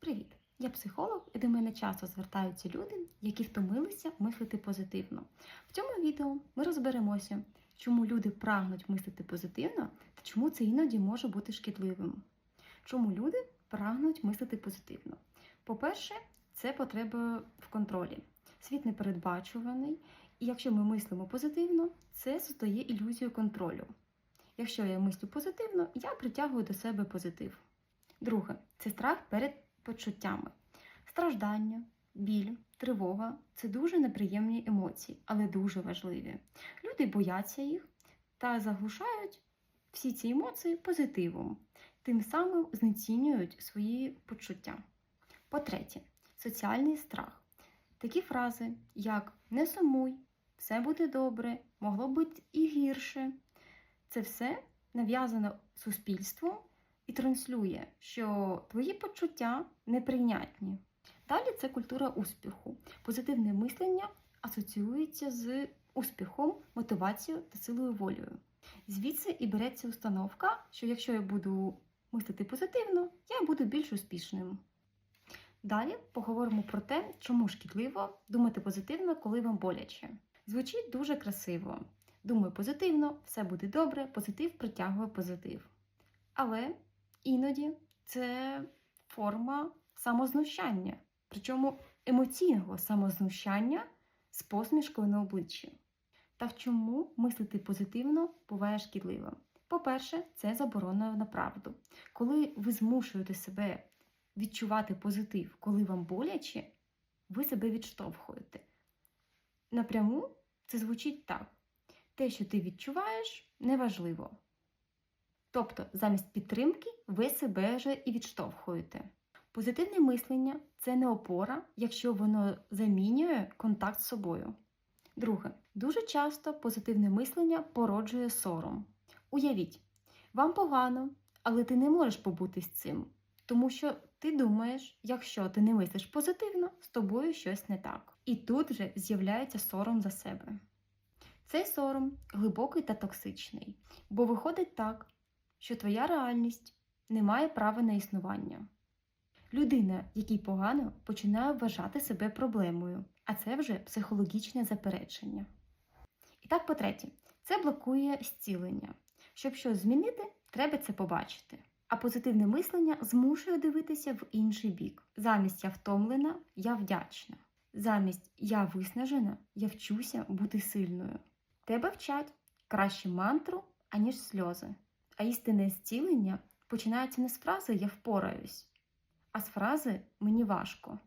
Привіт! Я психолог, і до мене часто звертаються люди, які втомилися мислити позитивно. В цьому відео ми розберемося, чому люди прагнуть мислити позитивно та чому це іноді може бути шкідливим. Чому люди прагнуть мислити позитивно? По-перше, це потреба в контролі. Світ непередбачуваний, і якщо ми мислимо позитивно, це создає ілюзію контролю. Якщо я мислю позитивно, я притягую до себе позитив. Друге це страх перед почуттями. Страждання, біль, тривога це дуже неприємні емоції, але дуже важливі. Люди бояться їх та заглушають всі ці емоції позитивом, тим самим знецінюють свої почуття. По-третє, соціальний страх. Такі фрази, як не сумуй, все буде добре, могло бути і гірше. Це все нав'язано суспільством і транслює, що твої почуття неприйнятні. Далі це культура успіху. Позитивне мислення асоціюється з успіхом, мотивацією та силою волею. Звідси і береться установка, що якщо я буду мислити позитивно, я буду більш успішним. Далі поговоримо про те, чому шкідливо думати позитивно, коли вам боляче. Звучить дуже красиво. Думаю позитивно, все буде добре, позитив притягує позитив. Але іноді це форма самознущання, причому емоційного самознущання з посмішкою на обличчі. Та в чому мислити позитивно буває шкідливим? По-перше, це заборона на правду. Коли ви змушуєте себе відчувати позитив, коли вам боляче, ви себе відштовхуєте. Напряму це звучить так: те, що ти відчуваєш, неважливо. Тобто, замість підтримки ви себе вже і відштовхуєте. Позитивне мислення це не опора, якщо воно замінює контакт з собою. Друге, дуже часто позитивне мислення породжує сором. Уявіть, вам погано, але ти не можеш побути з цим, тому що ти думаєш, якщо ти не мислиш позитивно, з тобою щось не так. І тут вже з'являється сором за себе. Цей сором глибокий та токсичний, бо виходить так, що твоя реальність не має права на існування. Людина, якій погано, починає вважати себе проблемою, а це вже психологічне заперечення. І так, по-третє, це блокує зцілення. Щоб щось змінити, треба це побачити. А позитивне мислення змушує дивитися в інший бік. Замість я втомлена, я вдячна. Замість я виснажена, я вчуся бути сильною. Тебе вчать краще мантру, аніж сльози. А істинне зцілення починається не з фрази Я впораюсь, а з фрази Мені важко.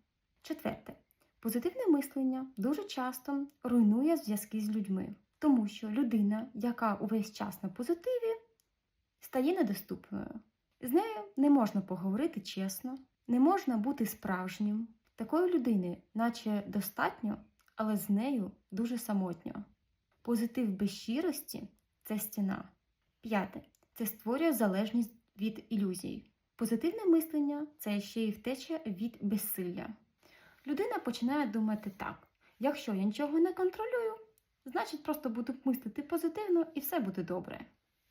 Четверте. Позитивне мислення дуже часто руйнує зв'язки з людьми, тому що людина, яка увесь час на позитиві, стає недоступною. З нею не можна поговорити чесно, не можна бути справжнім. Такої людини, наче достатньо, але з нею дуже самотньо. Позитив без щирості це стіна. П'яте це створює залежність від ілюзій. Позитивне мислення це ще й втеча від безсилля. Людина починає думати так: якщо я нічого не контролюю, значить просто буду мислити позитивно і все буде добре.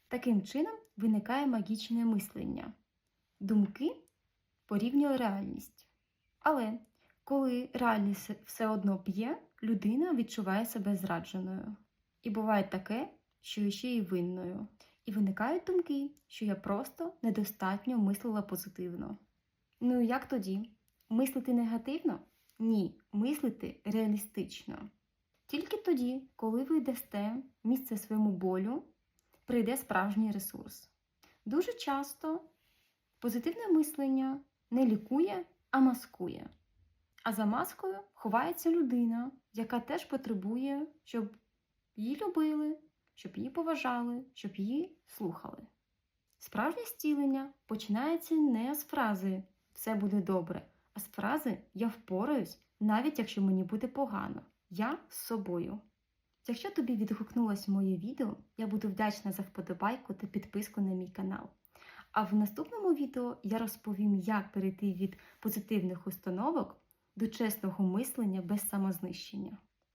Таким чином виникає магічне мислення. Думки порівнює реальність. Але коли реальність все одно п'є, людина відчуває себе зрадженою. І буває таке, що ще й винною. І виникають думки, що я просто недостатньо мислила позитивно. Ну і як тоді? Мислити негативно? Ні, мислити реалістично. Тільки тоді, коли ви дасте місце своєму болю, прийде справжній ресурс. Дуже часто позитивне мислення не лікує, а маскує. А за маскою ховається людина, яка теж потребує, щоб її любили, щоб її поважали, щоб її слухали. Справжнє зцілення починається не з фрази Все буде добре, а з фрази Я впораюсь, навіть якщо мені буде погано. Я з собою. Якщо тобі відгукнулось моє відео, я буду вдячна за вподобайку та підписку на мій канал. А в наступному відео я розповім, як перейти від позитивних установок до чесного мислення без самознищення.